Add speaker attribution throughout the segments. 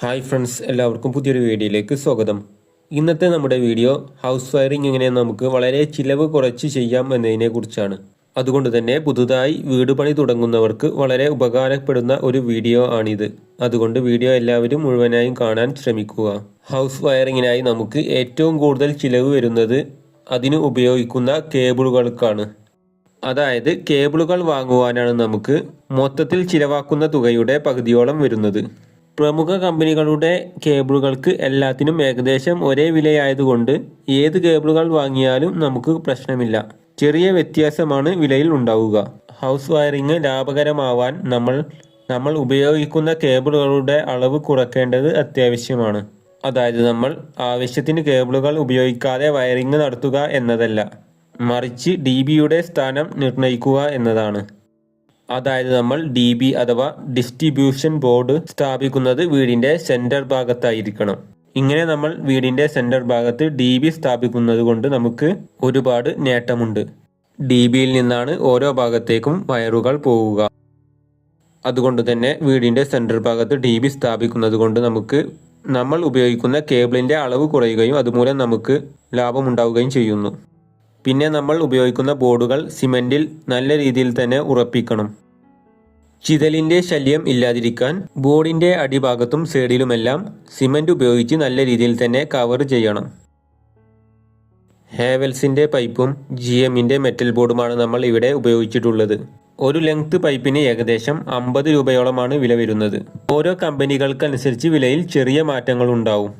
Speaker 1: Hi friends എല്ലാവർക്കും പുതിയൊരു വീഡിയോയിലേക്ക് സ്വാഗതം. ഇന്നത്തെ നമ്മുടെ വീഡിയോ ഹൗസ് വയറിംഗ് എങ്ങനെ നമുക്ക് വളരെ ചിലവ് കുറച്ച് ചെയ്യാം എന്നതിനെ കുറിച്ചാണ്. അതുകൊണ്ട് തന്നെ പുതുതായി വീട് പണി തുടങ്ങുന്നവർക്ക് വളരെ ഉപകാരപ്പെടുന്ന ഒരു വീഡിയോ ആണിത്. അതുകൊണ്ട് വീഡിയോ എല്ലാവരും മുഴുവനായും കാണാൻ ശ്രമിക്കുക. ഹൗസ് വയറിങ്ങിനായി നമുക്ക് ഏറ്റവും കൂടുതൽ ചിലവ് വരുന്നത് അതിന് ഉപയോഗിക്കുന്ന കേബിളുകൾക്കാണ്. അതായത് കേബിളുകൾ വാങ്ങുവാനാണ് നമുക്ക് മൊത്തത്തിൽ ചിലവാക്കുന്ന തുകയുടെ പകുതിയോളം വരുന്നത്. പ്രമുഖ കമ്പനികളുടെ കേബിളുകൾക്ക് എല്ലാത്തിനും ഏകദേശം ഒരേ വിലയായതുകൊണ്ട് ഏത് കേബിളുകൾ വാങ്ങിയാലും നമുക്ക് പ്രശ്നമില്ല. ചെറിയ വ്യത്യാസമാണ് വിലയിൽ ഉണ്ടാവുക. ഹൗസ് വയറിംഗ് ലാഭകരമാവാൻ നമ്മൾ നമ്മൾ ഉപയോഗിക്കുന്ന കേബിളുകളുടെ അളവ് കുറയ്ക്കേണ്ടത് അത്യാവശ്യമാണ്. അതായത് നമ്മൾ ആവശ്യത്തിന് കേബിളുകൾ ഉപയോഗിക്കാതെ വയറിംഗ് നടത്തുക എന്നതല്ല. മറിച്ച് ഡി ബിയുടെ സ്ഥാനം നിർണയിക്കുക എന്നതാണ്. അതായത് നമ്മൾ ഡി ബി അഥവാ ഡിസ്ട്രിബ്യൂഷൻ ബോർഡ് സ്ഥാപിക്കുന്നത് വീടിന്റെ സെന്റർ ഭാഗത്തായിരിക്കണം. ഇങ്ങനെ നമ്മൾ വീടിന്റെ സെന്റർ ഭാഗത്ത് ഡി ബി സ്ഥാപിക്കുന്നത് കൊണ്ട് നമുക്ക് ഒരുപാട് നേട്ടമുണ്ട്. ഡി ബിയിൽ നിന്നാണ് ഓരോ ഭാഗത്തേക്കും വയറുകൾ പോവുക. അതുകൊണ്ട് തന്നെ വീടിന്റെ സെന്റർ ഭാഗത്ത് ഡി ബി സ്ഥാപിക്കുന്നത് കൊണ്ട് നമുക്ക് നമ്മൾ ഉപയോഗിക്കുന്ന കേബിളിന്റെ അളവ് കുറയുകയും അതുമൂലം നമുക്ക് ലാഭമുണ്ടാവുകയും ചെയ്യുന്നു. പിന്നെ നമ്മൾ ഉപയോഗിക്കുന്ന ബോർഡുകൾ സിമെന്റിൽ നല്ല രീതിയിൽ തന്നെ ഉറപ്പിക്കണം. ചിതലിന്റെ ശല്യം ഇല്ലാതിരിക്കാൻ ബോർഡിന്റെ അടിഭാഗത്തും സൈഡിലുമെല്ലാം സിമന്റ് ഉപയോഗിച്ച് നല്ല രീതിയിൽ തന്നെ കവർ ചെയ്യണം. ഹേവൽസിന്റെ പൈപ്പും ജി എമ്മിന്റെ മെറ്റൽ ബോർഡുമാണ് നമ്മൾ ഇവിടെ ഉപയോഗിച്ചിട്ടുള്ളത്. ഒരു ലെങ്ത് പൈപ്പിന് ഏകദേശം അമ്പത് രൂപയോളമാണ് വില വരുന്നത്. ഓരോ കമ്പനികൾക്കനുസരിച്ച് വിലയിൽ ചെറിയ മാറ്റങ്ങൾ ഉണ്ടാവും.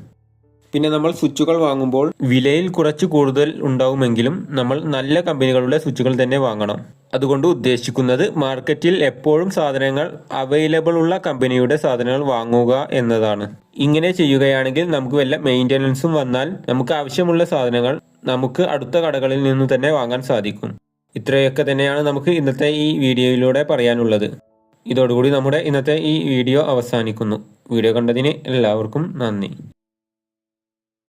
Speaker 1: പിന്നെ നമ്മൾ സ്വിച്ചുകൾ വാങ്ങുമ്പോൾ വിലയിൽ കുറച്ച് കൂടുതൽ ഉണ്ടാവുമെങ്കിലും നമ്മൾ നല്ല കമ്പനികളുടെ സ്വിച്ചുകൾ തന്നെ വാങ്ങണം. അതുകൊണ്ട് ഉദ്ദേശിക്കുന്നത് മാർക്കറ്റിൽ എപ്പോഴും സാധനങ്ങൾ അവൈലബിൾ ഉള്ള കമ്പനിയുടെ സാധനങ്ങൾ വാങ്ങുക എന്നതാണ്. ഇങ്ങനെ ചെയ്യുകയാണെങ്കിൽ നമുക്ക് വല്ല മെയിന്റനൻസും വന്നാൽ നമുക്ക് ആവശ്യമുള്ള സാധനങ്ങൾ നമുക്ക് അടുത്ത കടകളിൽ നിന്ന് തന്നെ വാങ്ങാൻ സാധിക്കും. ഇത്രയൊക്കെ തന്നെയാണ് നമുക്ക് ഇന്നത്തെ ഈ വീഡിയോയിലൂടെ പറയാനുള്ളത്. ഇതോടുകൂടി നമ്മുടെ ഇന്നത്തെ ഈ വീഡിയോ അവസാനിക്കുന്നു. വീഡിയോ കണ്ടതിന് എല്ലാവർക്കും നന്ദി.